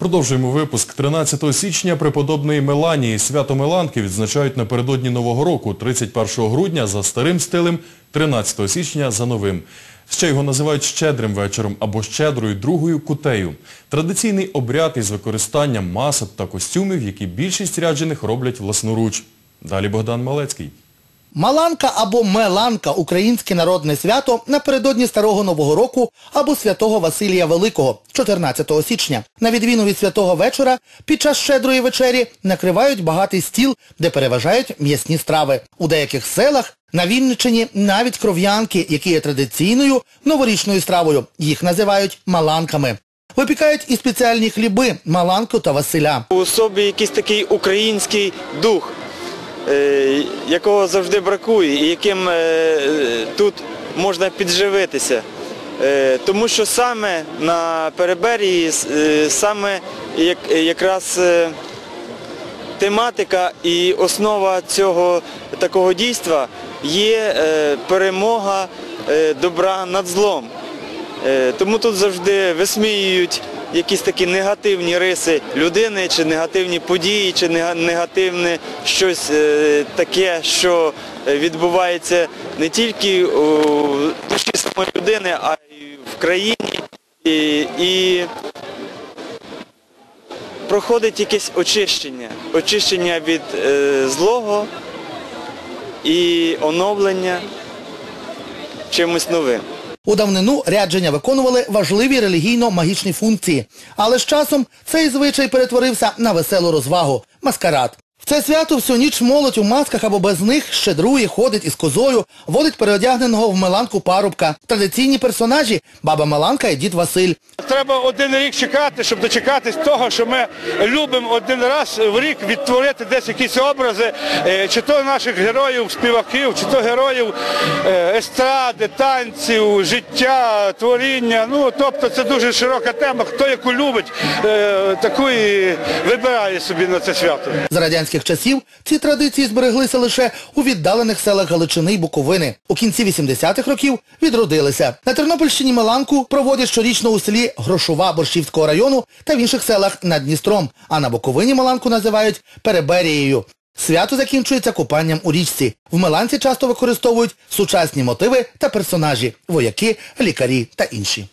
Продовжуємо випуск. 13 січня преподобної Меланії свято Меланки відзначають напередодні Нового року, 31 грудня за старим стилем, 13 січня за новим. Ще його називають щедрим вечором або щедрою другою кутею. Традиційний обряд із використанням масок та костюмів, які більшість ряджених роблять власноруч. Далі Богдан Малецький. Маланка або Меланка – українське народне свято напередодні Старого Нового року або Святого Василія Великого, 14 січня. На відміну від святого вечора, під час щедрої вечері накривають багатий стіл, де переважають м'ясні страви. У деяких селах на Вінниччині навіть кров'янки, які є традиційною новорічною стравою. Їх називають маланками. Випікають і спеціальні хліби – маланку та Василя. У собі якийсь такий український дух, якого завжди бракує і яким е, тут можна підживитися. Е, Тому що саме на Переберії, е, саме як- якраз е, тематика і основа цього такого дійства є е, перемога е, добра над злом. Е, Тому тут завжди висміюють якісь такі негативні риси людини, чи негативні події, чи негативне щось е, таке, що е, відбувається не тільки у душі самої людини, а й в країні. І, і проходить якесь очищення, очищення від е, злого і оновлення чимось новим. У давнину рядження виконували важливі релігійно-магічні функції. Але з часом цей звичай перетворився на веселу розвагу – маскарад. В це свято всю ніч молодь у масках або без них щедрує, ходить із козою, водить переодягненого в Меланку парубка. Традиційні персонажі – баба Меланка і дід Василь. Треба один рік чекати, щоб дочекатись того, що ми любимо один раз в рік відтворити десь якісь образи, е, чи то наших героїв, співаків, чи то героїв е, естради, танців, життя, творіння. Ну, тобто це дуже широка тема. Хто яку любить, е, таку і вибирає собі на це свято. За радянських часів ці традиції збереглися лише у віддалених селах Галичини й Буковини. У кінці 80-х років відродилися. На Тернопільщині Меланку проводять щорічно у селі Грошова Борщівського району та в інших селах над Дністром, а на Буковині Меланку називають Переберією. Свято закінчується купанням у річці. В Меланці часто використовують сучасні мотиви та персонажі – вояки, лікарі та інші.